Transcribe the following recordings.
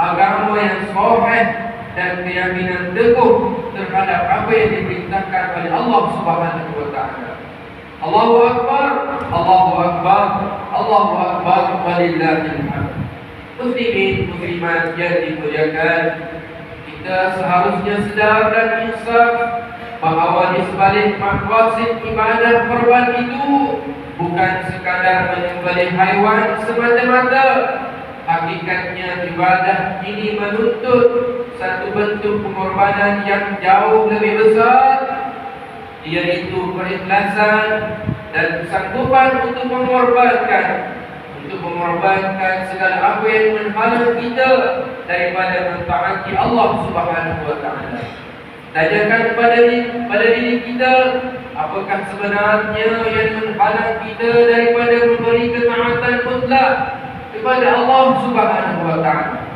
agama yang sahih dan keyakinan teguh terhadap apa yang diperintahkan oleh Allah Subhanahu wa taala. Allahu akbar, Allahu akbar, Allahu akbar walillahil hamd. Muslimin muslimat yang dimuliakan, kita seharusnya sedar dan insaf bahawa di sebalik maqasid ibadah korban itu bukan sekadar menyembelih haiwan semata-mata Hakikatnya ibadah ini menuntut satu bentuk pengorbanan yang jauh lebih besar iaitu keikhlasan dan kesanggupan untuk mengorbankan untuk mengorbankan segala apa yang menghalang kita daripada mentaati Allah Subhanahu wa taala. Tanyakan kepada diri, pada diri kita apakah sebenarnya yang menghalang kita daripada kepada Allah Subhanahu wa taala.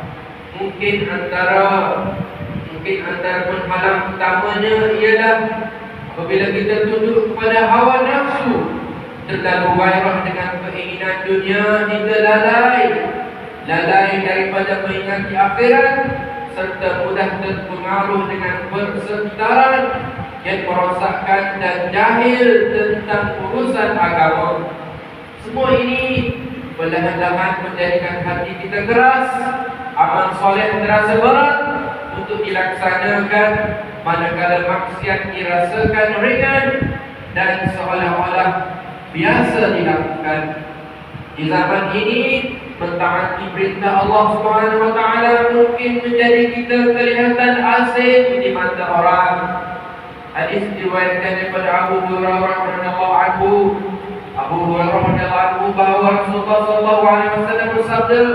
Mungkin antara mungkin antara penghalang utamanya ialah apabila kita tunduk kepada hawa nafsu terlalu gairah dengan keinginan dunia hingga lalai lalai daripada mengingati akhirat serta mudah terpengaruh dengan persekitaran yang merosakkan dan jahil tentang urusan agama. Semua ini perlahan-lahan menjadikan hati kita keras, amal soleh terasa berat untuk dilaksanakan manakala maksiat dirasakan ringan dan seolah-olah biasa dilakukan. Di zaman ini mentaati perintah Allah taala mungkin menjadi kita kelihatan asing di mata orang. Hadis diriwayatkan daripada Abu Hurairah radhiyallahu anhu Abu Hurairah radhiyallahu anhu bahawa Rasulullah sallallahu alaihi wasallam bersabda